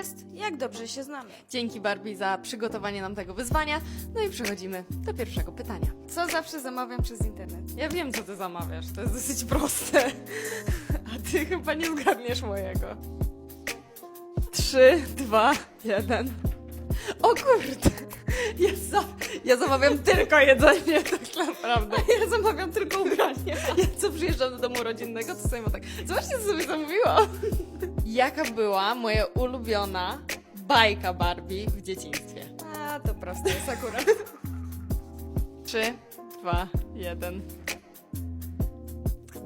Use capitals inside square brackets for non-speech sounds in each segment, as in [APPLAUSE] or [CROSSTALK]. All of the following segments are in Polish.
Jest, jak dobrze się znamy. Dzięki Barbie za przygotowanie nam tego wyzwania. No i przechodzimy do pierwszego pytania. Co zawsze zamawiam przez internet? Ja wiem, co ty zamawiasz. To jest dosyć proste. A ty chyba nie zgadniesz mojego. Trzy, dwa, jeden. O kurde! Ja, za, ja zamawiam tylko jedzenie, [LAUGHS] tak naprawdę. Ja zamawiam tylko ubranie. Ja co przyjeżdżam do domu rodzinnego, to sobie mam tak. Zobaczcie, co sobie zamówiłam. Jaka była moja ulubiona bajka Barbie w dzieciństwie? A, to proste jest akurat. [LAUGHS] Trzy, dwa, jeden.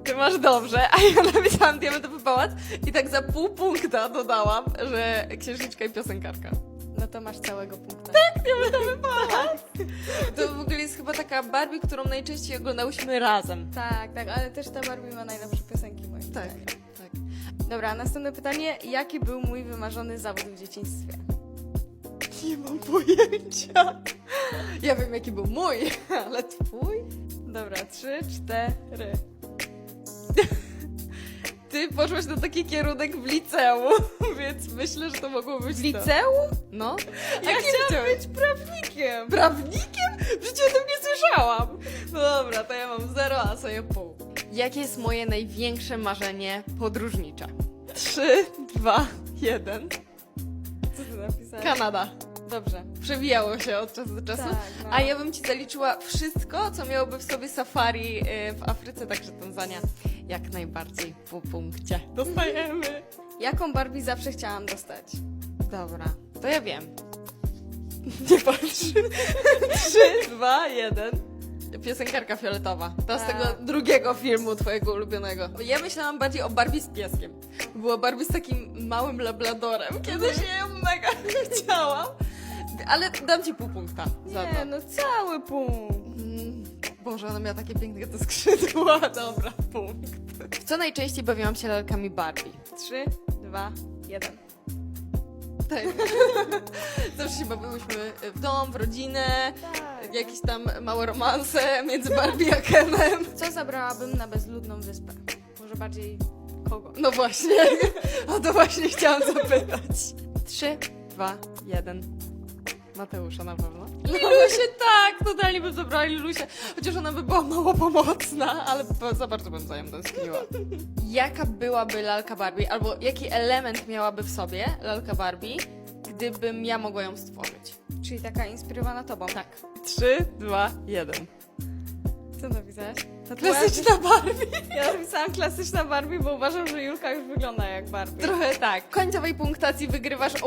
Ty masz dobrze, a ja [LAUGHS] napisałam diamentowy pałac i tak za pół punkta dodałam, że księżniczka i piosenkarka. No to masz całego punkta. Diamentowy pałac! To w ogóle jest chyba taka Barbie, którą najczęściej oglądałyśmy razem. Tak, tak, ale też ta Barbie ma najlepsze piosenki moim Tak, zdaniem. Dobra, następne pytanie. Jaki był mój wymarzony zawód w dzieciństwie? Nie mam pojęcia. Ja wiem, jaki był mój, ale twój? Dobra, trzy, cztery. Ty poszłaś na taki kierunek w liceum, [LAUGHS] więc myślę, że to mogło być W liceum? No. Ja Jakie chciałam chciałeś? być prawnikiem. Prawnikiem? W życiu o tym nie słyszałam. No dobra, to ja mam zero, a sobie pół. Jakie jest moje największe marzenie podróżnicze? Trzy, dwa, jeden. Co ty napisałeś? Kanada. Dobrze. Przewijało się od czasu do czasu. Tak, no. A ja bym ci zaliczyła wszystko, co miałoby w sobie safari y, w Afryce, także Tanzania jak najbardziej po punkcie. Dostajemy. Jaką Barbie zawsze chciałam dostać? Dobra, to ja wiem. Nie patrz. [LAUGHS] Trzy, dwa, jeden. Piosenkarka fioletowa. To z Tak. tego drugiego filmu twojego ulubionego. Ja myślałam bardziej o Barbie z pieskiem. Była Barbie z takim małym labradorem. Kiedyś ja ją mega [LAUGHS] chciałam. Ale dam ci pół punkta za Nie, to. no cały punkt. Mm, Boże, ona miała takie piękne te skrzydła. [LAUGHS] Dobra, punkt. W co najczęściej bawiłam się lalkami Barbie? Trzy, dwa, jeden. Tak. [LAUGHS] Zawsze się bawiłyśmy w dom, w rodzinę, Tak. jakieś tam małe romanse między Barbie a Kenem. Co zabrałabym na bezludną wyspę? Może bardziej kogo? No właśnie, [LAUGHS] o to właśnie chciałam zapytać. Trzy, dwa, jeden. Mateusza na pewno. Lilusie, tak! Totalnie bym zabrała Lilusię. Chociaż ona by była mało pomocna, ale za bardzo bym za nią tęskniła. Jaka byłaby lalka Barbie, albo jaki element miałaby w sobie lalka Barbie, gdybym ja mogła ją stworzyć? Czyli taka inspirowana tobą. Tak. Trzy, dwa, jeden. Co napisałeś? Klasyczna Barbie. Ja napisałam klasyczna Barbie, bo uważam, że Julka już wygląda jak Barbie. Trochę tak. W końcowej punktacji wygrywasz o